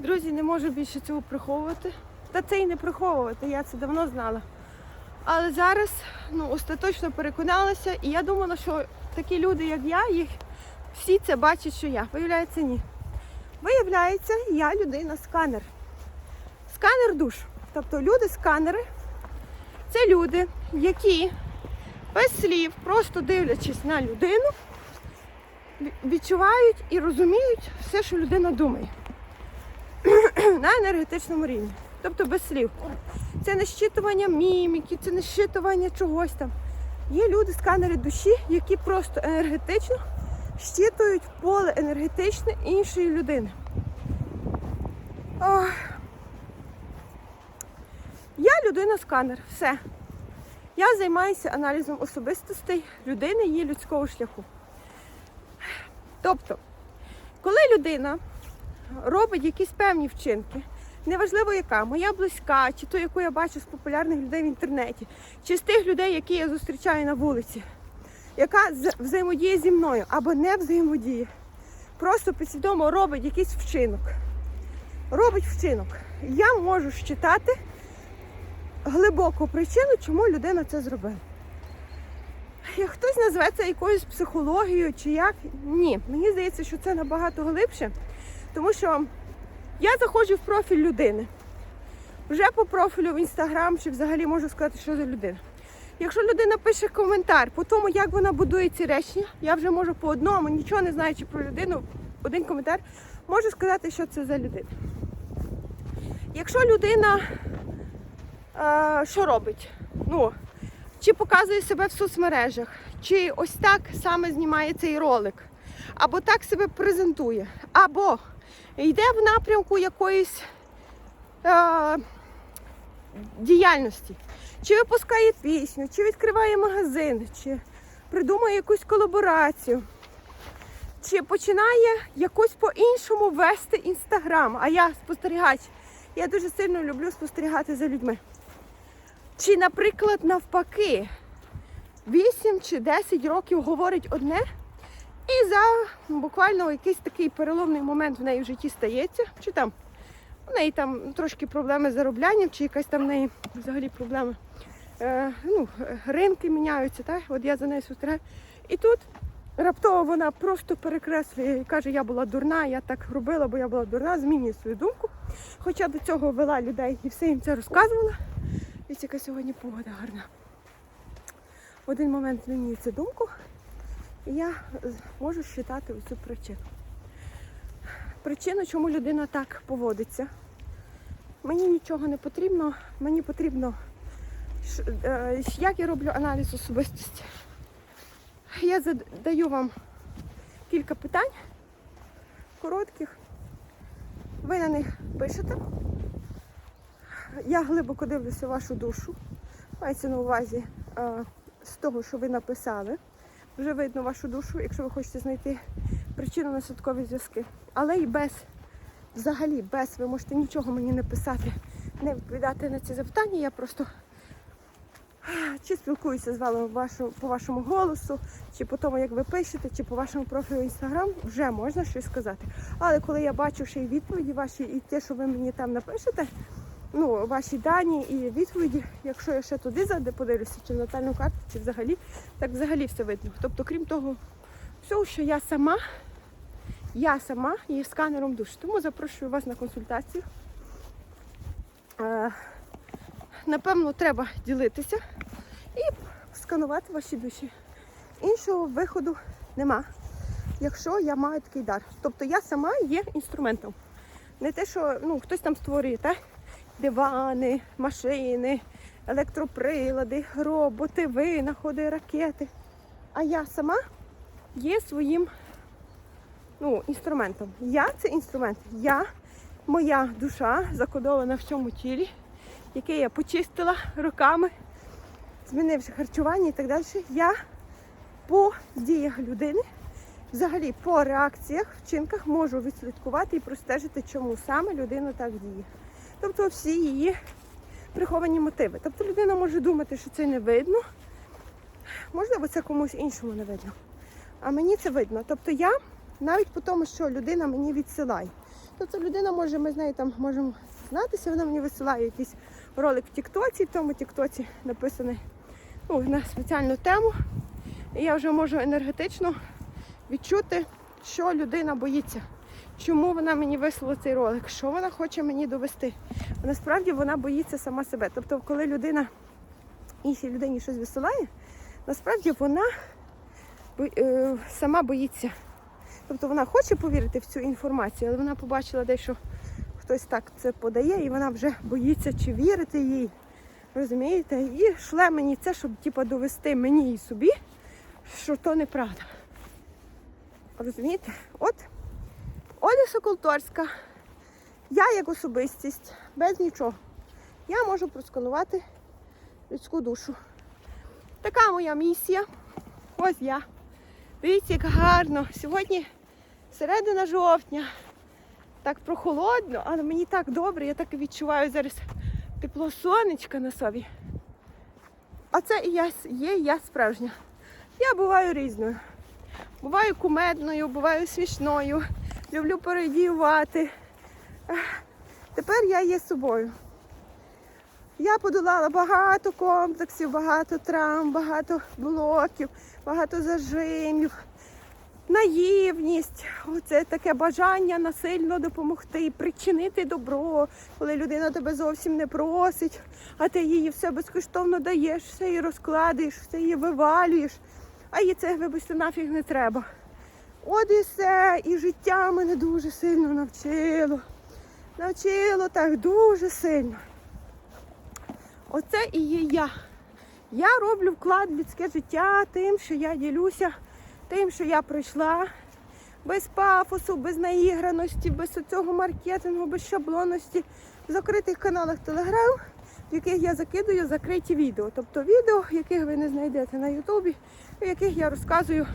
Друзі, не можу більше цього приховувати. Та це і не приховувати, я це давно знала. Але зараз ну, остаточно переконалася, і я думала, що такі люди, як я, їх всі це бачать, що я. Виявляється, ні. Виявляється, я людина-сканер. Сканер душ. Тобто люди-сканери це люди, які без слів, просто дивлячись на людину, відчувають і розуміють все, що людина думає на енергетичному рівні. Тобто без слів. Це не щитування міміки, це не щитування чогось там. Є люди, сканери душі, які просто енергетично щитують поле енергетичне іншої людини. Ох. Я людина-сканер, все. Я займаюся аналізом особистостей людини її людського шляху. Тобто, коли людина робить якісь певні вчинки, неважливо яка, моя близька, чи то, яку я бачу з популярних людей в інтернеті, чи з тих людей, які я зустрічаю на вулиці, яка взаємодіє зі мною або не взаємодіє, просто підсвідомо робить якийсь вчинок. Робить вчинок. Я можу считати глибоку причину, чому людина це зробила. Як хтось назве це якоюсь психологією чи як, ні. Мені здається, що це набагато глибше, тому що я заходжу в профіль людини. Вже по профілю в інстаграм чи взагалі можу сказати, що за людина. Якщо людина пише коментар по тому, як вона будує ці речення, я вже можу по одному, нічого не знаючи про людину, один коментар, можу сказати, що це за людина. Якщо людина е, що робить? Ну, чи показує себе в соцмережах, чи ось так саме знімає цей ролик, або так себе презентує, або йде в напрямку якоїсь е, діяльності, чи випускає пісню, чи відкриває магазин, чи придумує якусь колаборацію, чи починає якось по-іншому вести інстаграм. А я спостерігач. Я дуже сильно люблю спостерігати за людьми. Чи, наприклад, навпаки, 8 чи 10 років говорить одне, і за буквально якийсь такий переломний момент в неї в житті стається, чи там у неї там трошки проблеми з зароблянням, чи якась там в неї взагалі проблема. Е, ну, ринки міняються, так? От я за нею спостерігаю. І тут раптово вона просто перекреслює і каже, я була дурна, я так робила, бо я була дурна, змінює свою думку. Хоча до цього вела людей і все їм це розказувала. Ось яка сьогодні погода гарна. В один момент змінюється думку, і я можу считати оцю причину. Причину, чому людина так поводиться. Мені нічого не потрібно, мені потрібно, е, як я роблю аналіз особистості. Я задаю вам кілька питань коротких. Ви на них пишете. Я глибоко дивлюся вашу душу. Мається на увазі е, з того, що ви написали. Вже видно вашу душу, якщо ви хочете знайти причину наслідкові зв'язки. Але і без, взагалі, без, ви можете нічого мені не писати, не відповідати на ці запитання. Я просто чи спілкуюся з вами вашу, по вашому голосу, чи по тому, як ви пишете, чи по вашому профілю Інстаграм, вже можна щось сказати. Але коли я бачу ще й відповіді ваші, і те, що ви мені там напишете, ну, ваші дані і відповіді, якщо я ще туди зайду, подивлюся, чи в натальну карту, чи взагалі, так взагалі все видно. Тобто, крім того, всього, що я сама, я сама є сканером душ. Тому запрошую вас на консультацію. Е, Напевно, треба ділитися і сканувати ваші душі. Іншого виходу нема, якщо я маю такий дар. Тобто я сама є інструментом. Не те, що ну, хтось там створює, так? Дивани, машини, електроприлади, роботи, винаходи, ракети. А я сама є своїм ну, інструментом. Я це інструмент. Я, моя душа закодована в цьому тілі, яке я почистила роками, змінивши харчування і так далі. Я по діях людини, взагалі по реакціях, вчинках можу відслідкувати і простежити, чому саме людина так діє. Тобто всі її приховані мотиви. Тобто людина може думати, що це не видно. Можливо, це комусь іншому не видно. А мені це видно. Тобто я навіть по тому, що людина мені відсилає, Тобто людина може, ми з нею там можемо знатися, вона мені висилає якийсь ролик в Тіктоці, в тому Тіктоці написаний ну, на спеціальну тему. І я вже можу енергетично відчути, що людина боїться. Чому вона мені вислала цей ролик? Що вона хоче мені довести? Насправді вона боїться сама себе. Тобто, коли людина іншій людині щось висилає, насправді вона е, сама боїться. Тобто вона хоче повірити в цю інформацію, але вона побачила дещо хтось так це подає, і вона вже боїться чи вірити їй. Розумієте? І шле мені це, щоб типу, довести мені і собі, що то неправда. Розумієте? От Оля Соколторська, я як особистість, без нічого. Я можу просканувати людську душу. Така моя місія. Ось я. Дивіться, як гарно. Сьогодні середина жовтня. Так прохолодно, але мені так добре, я так і відчуваю зараз тепло сонечка на собі. А це і я є я справжня. Я буваю різною. Буваю кумедною, буваю смішною, люблю пародіювати. Тепер я є собою. Я подолала багато комплексів, багато травм, багато блоків, багато зажимів, наївність, оце таке бажання насильно допомогти, причинити добро, коли людина тебе зовсім не просить, а ти їй все безкоштовно даєш, все її розкладаєш, все її вивалюєш, а їй це, вибачте, нафіг не треба. От і все, і життя мене дуже сильно навчило. Навчило так дуже сильно. Оце і є я. Я роблю вклад в людське життя тим, що я ділюся, тим, що я пройшла. Без пафосу, без наіграності, без цього маркетингу, без шаблонності. В закритих каналах Телеграм, в яких я закидую закриті відео. Тобто відео, яких ви не знайдете на Ютубі, в яких я розказую,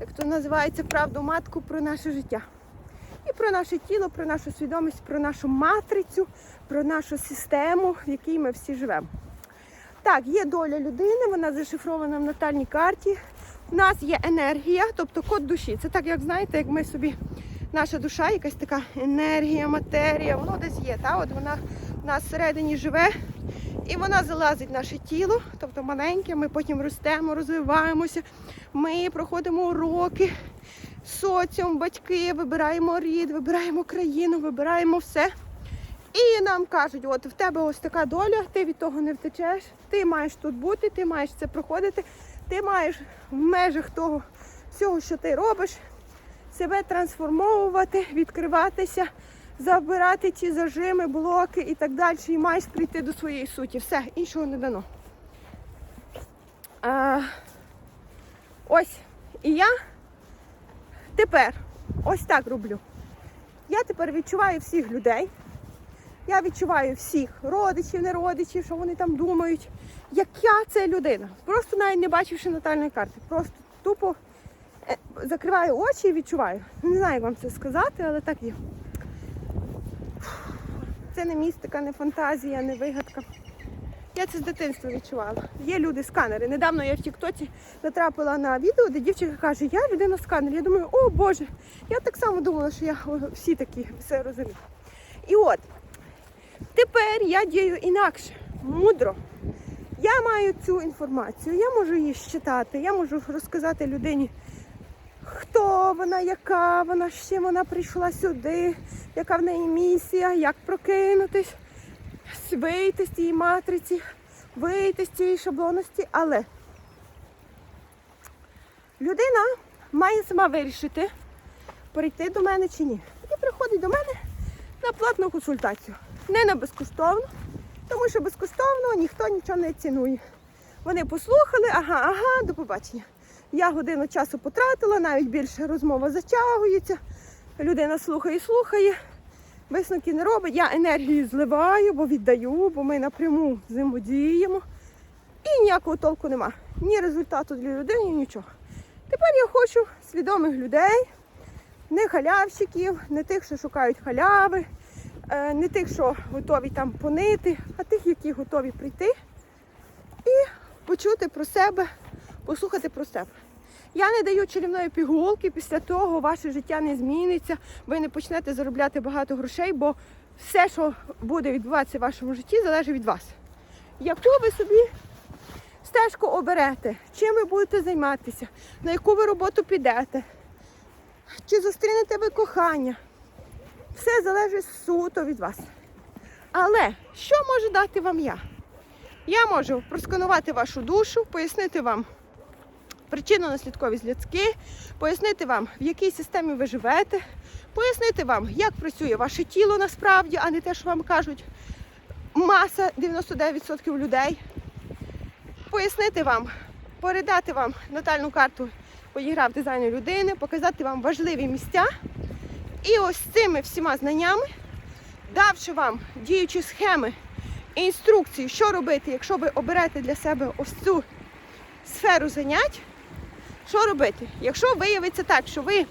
як то називається, правду матку про наше життя. І про наше тіло, про нашу свідомість, про нашу матрицю, про нашу систему, в якій ми всі живемо. Так, є доля людини, вона зашифрована в натальній карті. У нас є енергія, тобто код душі. Це так, як знаєте, як ми собі, наша душа, якась така енергія, матерія, воно десь є. Та? От вона в нас всередині живе, і вона залазить в наше тіло, тобто маленьке, ми потім ростемо, розвиваємося, ми проходимо уроки, соціум, батьки, вибираємо рід, вибираємо країну, вибираємо все. І нам кажуть, от в тебе ось така доля, ти від того не втечеш, ти маєш тут бути, ти маєш це проходити, ти маєш в межах того всього, що ти робиш, себе трансформовувати, відкриватися, забирати ті зажими, блоки і так далі. І маєш прийти до своєї суті. Все, іншого не дано. А, ось. І я тепер ось так роблю. Я тепер відчуваю всіх людей. Я відчуваю всіх родичів, не родичів, що вони там думають, яка це людина. Просто навіть не бачивши натальної карти. Просто тупо е, закриваю очі і відчуваю. Не знаю, як вам це сказати, але так є. Це не містика, не фантазія, не вигадка. Я це з дитинства відчувала. Є люди-сканери. Недавно я в Тіктоці натрапила на відео, де дівчинка каже, я людина-сканер. Я думаю, о Боже, я так само думала, що я всі такі все розумію. І от, Тепер я дію інакше, мудро. Я маю цю інформацію, я можу її щитати, я можу розказати людині, хто вона, яка вона, з чим вона прийшла сюди, яка в неї місія, як прокинутись, вийти з цієї матриці, вийти з цієї шаблонності. Але людина має сама вирішити, прийти до мене чи ні. І приходить до мене на платну консультацію. Не на безкоштовну, тому що безкоштовно ніхто нічого не цінує. Вони послухали, ага, ага, до побачення. Я годину часу потратила, навіть більше розмова затягується. Людина слухає, слухає, висновки не робить. Я енергію зливаю, бо віддаю, бо ми напряму взаємодіємо. І ніякого толку нема. Ні результату для людини, нічого. Тепер я хочу свідомих людей, не халявщиків, не тих, що шукають халяви, е, не тих, що готові там понити, а тих, які готові прийти і почути про себе, послухати про себе. Я не даю чарівної пігулки, після того ваше життя не зміниться, ви не почнете заробляти багато грошей, бо все, що буде відбуватися в вашому житті, залежить від вас. Яку ви собі стежку оберете, чим ви будете займатися, на яку ви роботу підете, чи зустрінете ви кохання. Все залежить суто від вас. Але що можу дати вам я? Я можу просканувати вашу душу, пояснити вам причинно-наслідкові зв'язки, пояснити вам, в якій системі ви живете, пояснити вам, як працює ваше тіло насправді, а не те, що вам кажуть маса 99% людей. Пояснити вам, передати вам натальну карту подіграв дизайну людини, показати вам важливі місця. І ось цими всіма знаннями, давши вам діючі схеми і інструкції, що робити, якщо ви оберете для себе ось цю сферу занять, що робити? Якщо виявиться так, що ви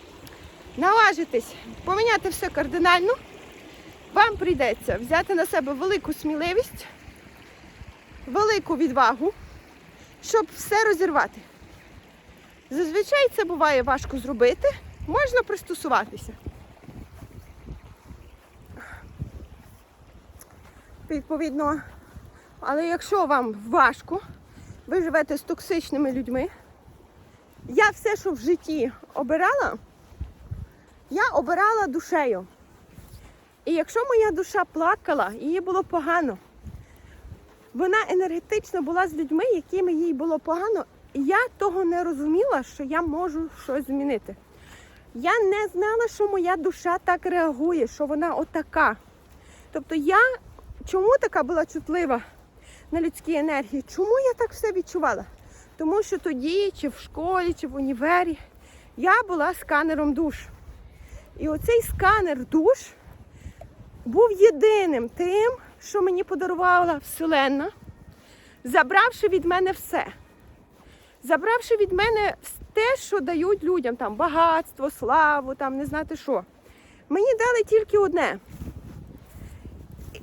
наважитесь поміняти все кардинально, вам прийдеться взяти на себе велику сміливість, велику відвагу, щоб все розірвати. Зазвичай це буває важко зробити, можна пристосуватися. Відповідно, але якщо вам важко, ви живете з токсичними людьми, я все, що в житті обирала, я обирала душею. І якщо моя душа плакала, їй було погано, вона енергетично була з людьми, якими їй було погано, і я того не розуміла, що я можу щось змінити. Я не знала, що моя душа так реагує, що вона отака. Тобто я чому така була чутлива на людські енергії? Чому я так все відчувала? Тому що тоді, чи в школі, чи в універі, я була сканером душ. І оцей сканер душ був єдиним тим, що мені подарувала Вселенна, забравши від мене все. Забравши від мене те, що дають людям, там багатство, славу, там не знати що. Мені дали тільки одне.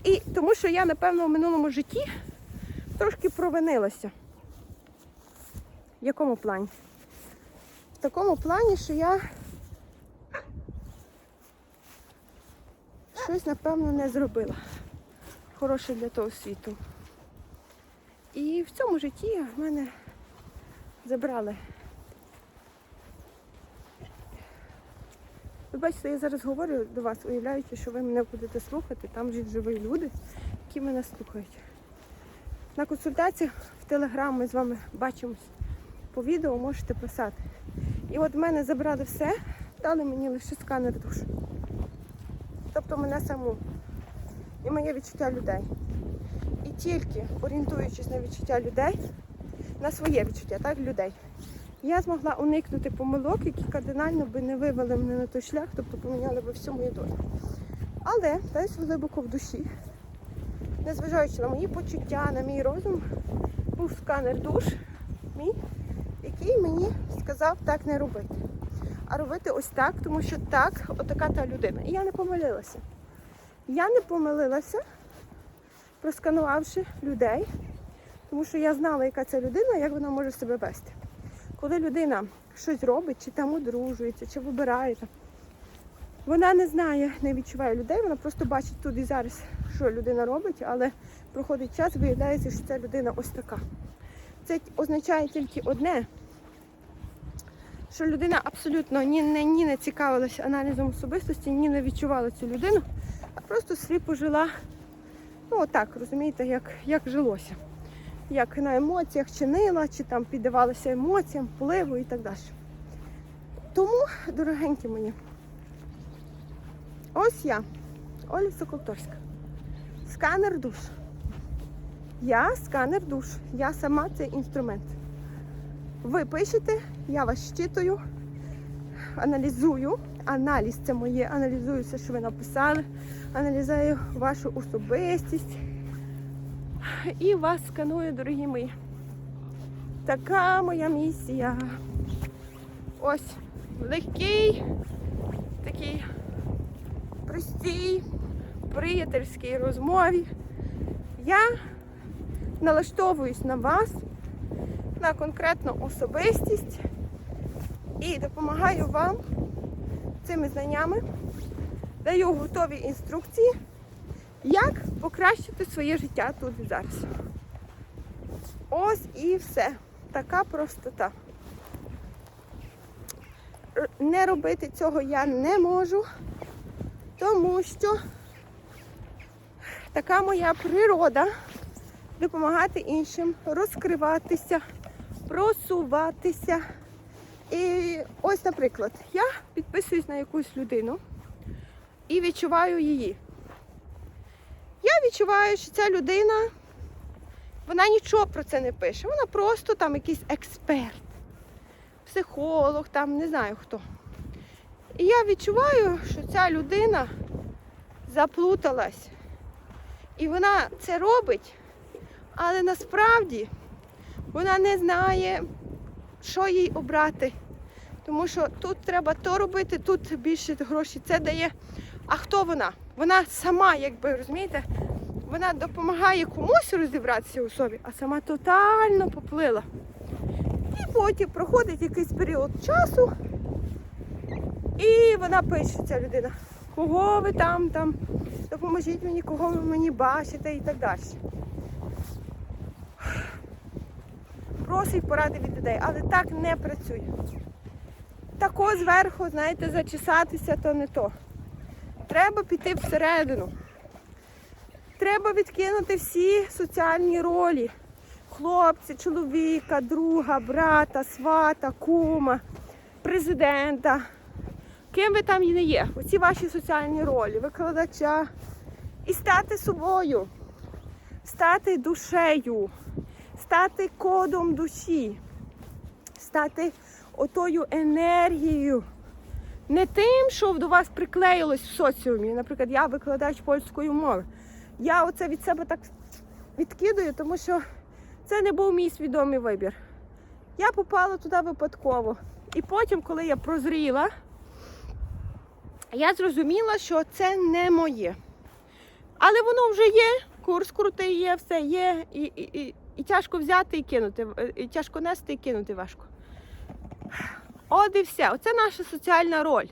І тому що я, напевно, в минулому житті трошки провинилася. В якому плані? В такому плані, що я щось, напевно, не зробила. Хороше для того світу. І в цьому житті в мене забрали. Ви бачите, я зараз говорю до вас, уявляючи, що ви мене будете слухати, там живі люди, які мене слухають. На консультаціях в Телеграм ми з вами бачимось по відео, можете писати. І от в мене забрали все, дали мені лише сканер душ. Тобто мене саму і моє відчуття людей. І тільки орієнтуючись на відчуття людей, на своє відчуття, так, людей, я змогла уникнути помилок, які кардинально би не вивели мене на той шлях, тобто поміняли би всю мою долю. Але десь глибоко в душі, незважаючи на мої почуття, на мій розум, був сканер душ, який мені сказав так не робити. А робити ось так, тому що так, отака та людина. І я не помилилася. Я не помилилася, просканувавши людей, тому що я знала, яка це людина, як вона може себе вести. Коли людина щось робить, чи там одружується, чи вибирає, вона не знає, не відчуває людей, вона просто бачить тут і зараз, що людина робить, але проходить час, виявляється, що ця людина ось така. Це означає тільки одне, що людина абсолютно ні не, ні не цікавилася аналізом особистості, ні не відчувала цю людину, а просто сліпо жила, ну отак, розумієте, як, як жилося. Як на емоціях чинила, чи там піддавалася емоціям, впливу і так далі. Тому, дорогенькі мої, ось я, Оля Соколторська, сканер душ. Я сканер душ. Я сама цей інструмент. Ви пишете, я вас щитую, аналізую. Аналіз це моє, аналізую все, що ви написали, аналізую вашу особистість і вас сканую, дорогі мої. Така моя місія. Ось в легкій, такій простій, приятельській розмові. Я налаштовуюсь на вас, на конкретну особистість і допомагаю вам цими знаннями, даю готові інструкції, як покращити своє життя тут і зараз. Ось і все. Така простота. Не робити цього я не можу, тому що така моя природа допомагати іншим, розкриватися, просуватися. І ось, наприклад, я підписуюсь на якусь людину і відчуваю її. Я відчуваю, що ця людина, вона нічого про це не пише. Вона просто там якийсь експерт, психолог, там не знаю хто. І я відчуваю, що ця людина заплуталась. І вона це робить, але насправді вона не знає, що їй обрати. Тому що тут треба то робити, тут більше грошей це дає. А хто вона? Вона сама, якби розумієте, вона допомагає комусь розібратися у собі, а сама тотально поплила. І потім проходить якийсь період часу, і вона пише, ця людина, кого ви там, там, допоможіть мені, кого ви мені бачите і так далі. Просить поради від людей, але так не працює. Тако зверху, знаєте, зачесатися, то не то. Треба піти всередину. Треба відкинути всі соціальні ролі. Хлопця, чоловіка, друга, брата, свата, кума, президента. Ким ви там і не є. Оці ваші соціальні ролі, викладача. І стати собою, стати душею, стати кодом душі, стати отою енергією. Не тим, що до вас приклеїлось в соціумі. Наприклад, я викладач польської мови. Я оце від себе так відкидаю, тому що це не був мій свідомий вибір. Я попала туди випадково. І потім, коли я прозріла, я зрозуміла, що це не моє. Але воно вже є, курс крутий є, все є, і, і, і, і тяжко взяти і кинути, е, і тяжко нести і кинути важко. От і все. Оце наша соціальна роль.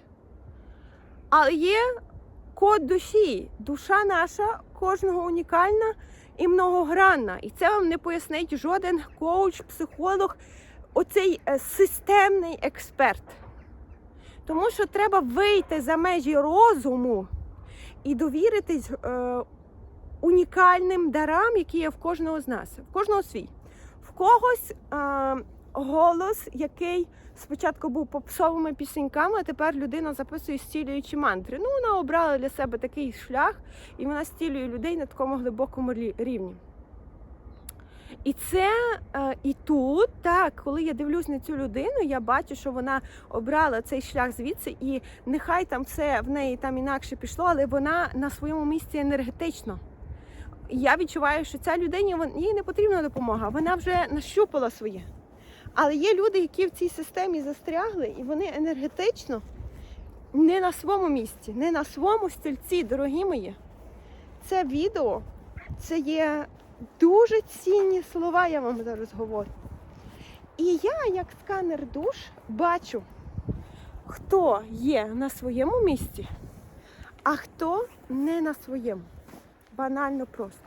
Але є код душі. Душа наша кожного унікальна і многогранна. І це вам не пояснить жоден коуч, психолог, оцей е, системний експерт. Тому що треба вийти за межі розуму і довіритись е, унікальним дарам, які є в кожного з нас, в кожного свій. В когось е, голос, який спочатку був попсовими пісеньками, а тепер людина записує стілюючі мантри. Ну, вона обрала для себе такий шлях, і вона стілює людей на такому глибокому рівні. І це е, і тут, так, коли я дивлюсь на цю людину, я бачу, що вона обрала цей шлях звідси, і нехай там все в неї там інакше пішло, але вона на своєму місці енергетично. Я відчуваю, що ця людині їй не потрібна допомога, вона вже нащупала своє. Але є люди, які в цій системі застрягли, і вони енергетично не на своєму місці, не на своєму стільці, дорогі мої. Це відео, це є дуже цінні слова, я вам зараз говорю. І я, як сканер душ, бачу, хто є на своєму місці, а хто не на своєму. Банально просто.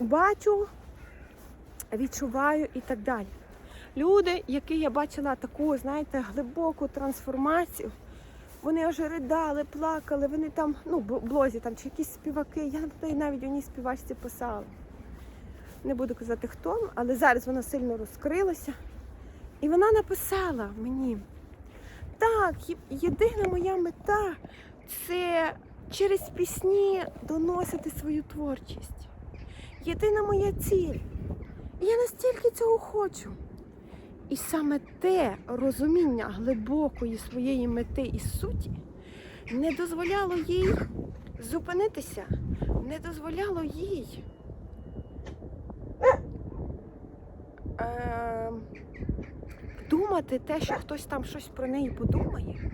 Бачу, відчуваю і так далі. Люди, які я бачила таку, знаєте, глибоку трансформацію, вони аж ридали, плакали, вони там, ну, блозі там чи якісь співаки. Я навіть одній співачці писала. Не буду казати хто, але зараз вона сильно розкрилася. І вона написала мені: так, єдина моя мета це через пісні доносити свою творчість. Єдина моя ціль. І я настільки цього хочу. І саме те розуміння глибокої своєї мети і суті не дозволяло їй зупинитися, не дозволяло їй е, думати те, що хтось там щось про неї подумає.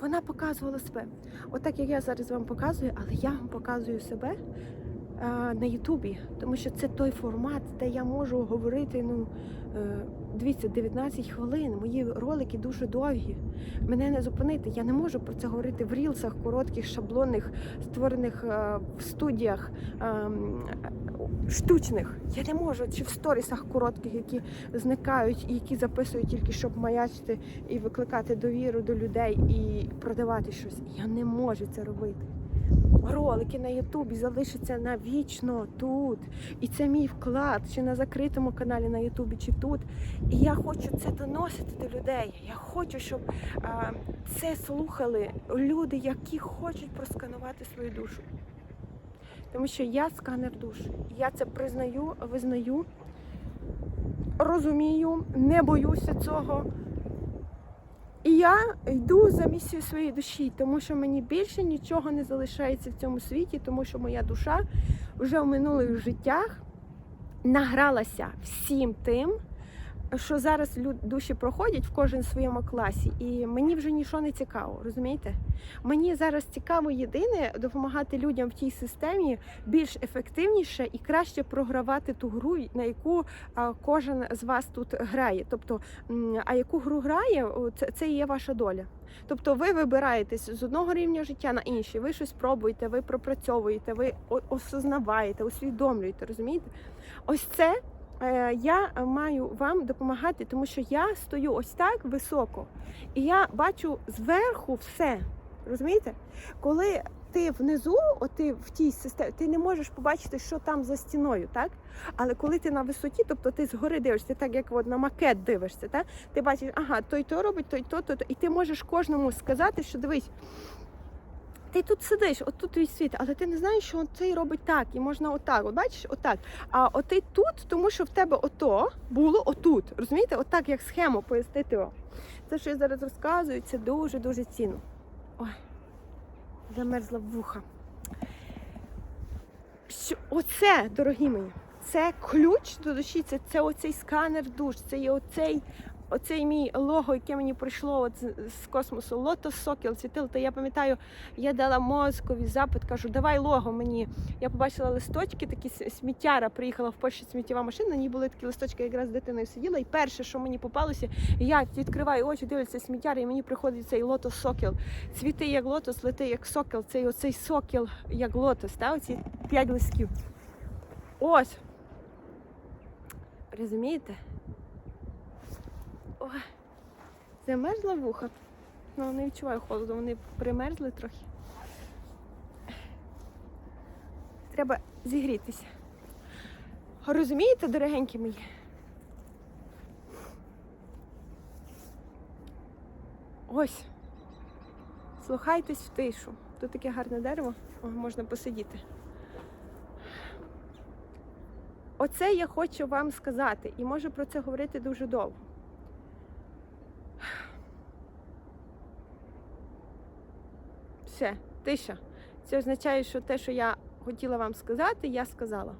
Вона показувала себе. Отак як я зараз вам показую, але я вам показую себе е, на Ютубі, тому що це той формат, де я можу говорити. Ну е, дивіться, 19 хвилин. Мої ролики дуже довгі. Мене не зупинити. Я не можу про це говорити в рілсах, коротких, шаблонних, створених е, в студіях ем, штучних. Я не можу чи в сторісах коротких, які зникають і які записують тільки щоб маячити і викликати довіру до людей і продавати щось. Я не можу це робити. Ролики на Ютубі залишаться навічно тут. І це мій вклад, чи на закритому каналі на Ютубі, чи тут. І я хочу це доносити до людей. Я хочу, щоб а, це слухали люди, які хочуть просканувати свою душу. Тому що я сканер душ. Я це признаю, визнаю, розумію, не боюся цього. І я йду за місією своєї душі, тому що мені більше нічого не залишається в цьому світі, тому що моя душа вже в минулих життях награлася всім тим, що зараз душі проходять в кожен своєму класі, і мені вже нічого не цікаво, розумієте? Мені зараз цікаво єдине допомагати людям в тій системі більш ефективніше і краще програвати ту гру, на яку кожен з вас тут грає. Тобто, а яку гру грає, це, і є ваша доля. Тобто ви вибираєтесь з одного рівня життя на інший, ви щось пробуєте, ви пропрацьовуєте, ви осознаваєте, усвідомлюєте, розумієте? Ось це я маю вам допомагати, тому що я стою ось так високо, і я бачу зверху все. Розумієте? Коли ти внизу, от ти в тій системі, ти не можеш побачити, що там за стіною, так? Але коли ти на висоті, тобто ти згори дивишся, так як от на макет дивишся, так? ти бачиш, ага, той то робить, той то, то, то. І ти можеш кожному сказати, що дивись. Ти тут сидиш, от тут твій світ, але ти не знаєш, що цей робить так, і можна отак. От бачиш, отак. А от ти тут, тому що в тебе ото було отут. Розумієте? Отак, як схему пояснити. Це, що я зараз розказую, це дуже дуже цінно. Ой, замерзла вуха. Оце, дорогі мої, це ключ до душі, це, це оцей сканер душ, це є оцей, оцей мій лого, яке мені прийшло от з, космосу. Лотос Сокіл світил. Та я пам'ятаю, я дала мозкові запит, кажу, давай лого мені. Я побачила листочки, такі сміттяра, приїхала в Польщі сміттєва машина, на ній були такі листочки, якраз з дитиною сиділа. І перше, що мені попалося, я відкриваю очі, дивлюся сміттяра, і мені приходить цей лотос сокіл. Цвіти як лотос, лети як сокіл, цей оцей сокіл як лотос, та? оці п'ять листків. Ось. Розумієте? Ой. Замерзла вуха. Ну, не відчуваю холоду, вони примерзли трохи. Треба зігрітися. Розумієте, дорогенькі мої? Ось. Слухайтесь в тишу. Тут таке гарне дерево, О, можна посидіти. Оце я хочу вам сказати, і можу про це говорити дуже довго. Все, тиша. Це означає, що те, що я хотіла вам сказати, я сказала.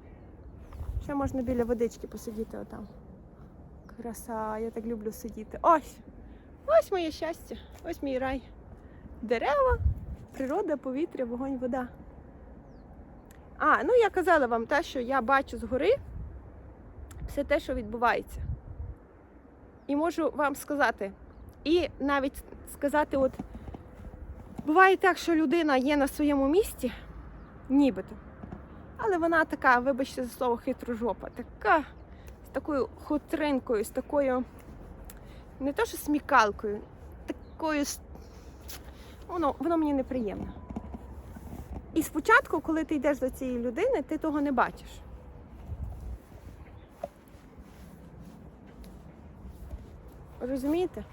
Ще можна біля водички посидіти отам. Краса, я так люблю сидіти. Ось! Ось моє щастя, ось мій рай. Дерева, природа, повітря, вогонь, вода. А, ну я казала вам те, що я бачу згори все те, що відбувається. І можу вам сказати, і навіть сказати, от буває так, що людина є на своєму місці, нібито. Але вона така, вибачте за слово, хитрожопа, така з такою хутринкою, з такою, не то що смікалкою, такою. Воно, воно мені неприємно. І спочатку, коли ти йдеш до цієї людини, ти того не бачиш. Розумієте?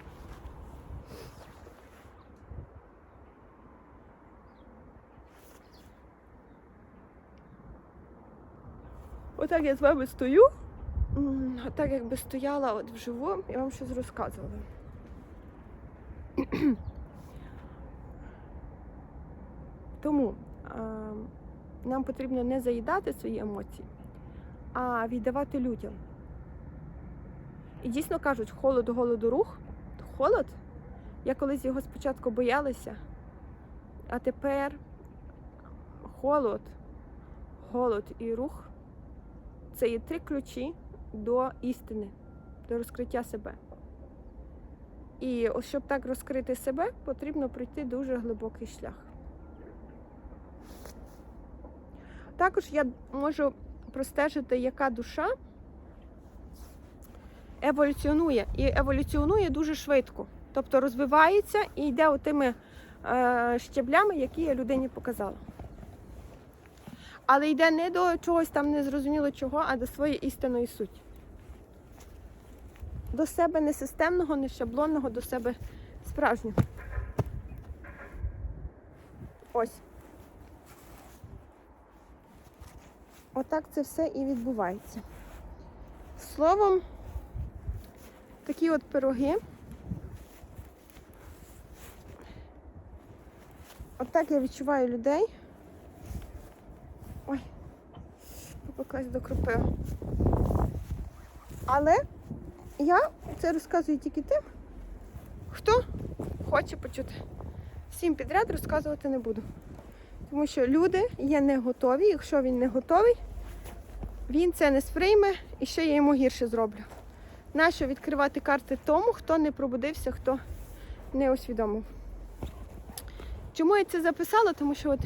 Отак я з вами стою. Отак якби стояла от вживу і вам щось розказувала. Тому е, нам потрібно не заїдати свої емоції, а віддавати людям. І дійсно кажуть, холод, голоду, рух. Холод. Я колись його спочатку боялася, а тепер холод, голод і рух це є три ключі до істини, до розкриття себе. І щоб так розкрити себе, потрібно пройти дуже глибокий шлях. Також я можу простежити, яка душа еволюціонує. І еволюціонує дуже швидко. Тобто розвивається і йде отими е, щеблями, які я людині показала. Але йде не до чогось там незрозуміло чого, а до своєї істинної суті. До себе не системного, не шаблонного, до себе справжнього. Ось. Отак це все і відбувається. Словом, такі от пироги. Отак я відчуваю людей. Ой, попеклась до кропива. Але я це розказую тільки тим, хто хоче почути. Всім підряд розказувати не буду. Тому що люди є не готові. Якщо він не готовий, він це не сприйме і ще я йому гірше зроблю. Нащо відкривати карти тому, хто не пробудився, хто не усвідомив. Чому я це записала? Тому що от,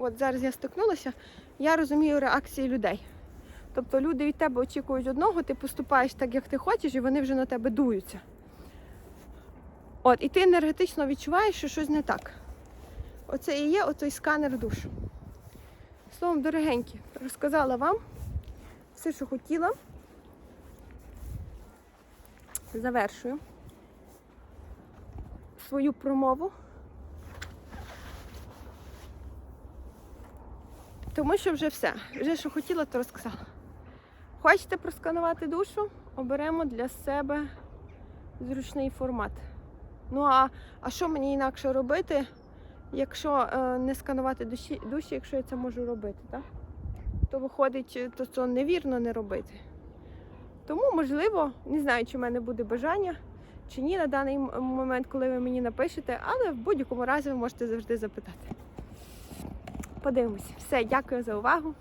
от зараз я стикнулася, я розумію реакції людей. Тобто люди від тебе очікують одного, ти поступаєш так, як ти хочеш, і вони вже на тебе дуються. От, і ти енергетично відчуваєш, що щось не так. Оце і є оцей сканер душ. Словом, дорогенькі, розказала вам все, що хотіла. Завершую свою промову. Тому що вже все. Вже що хотіла, то розказала. Хочете просканувати душу? Оберемо для себе зручний формат. Ну а, а що мені інакше робити, якщо е, не сканувати душі, душі, якщо я це можу робити, так? то виходить, е, то це невірно не робити. Тому, можливо, не знаю, чи в мене буде бажання, чи ні на даний момент, коли ви мені напишете, але в будь-якому разі ви можете завжди запитати. Подивимось. Все, дякую за увагу.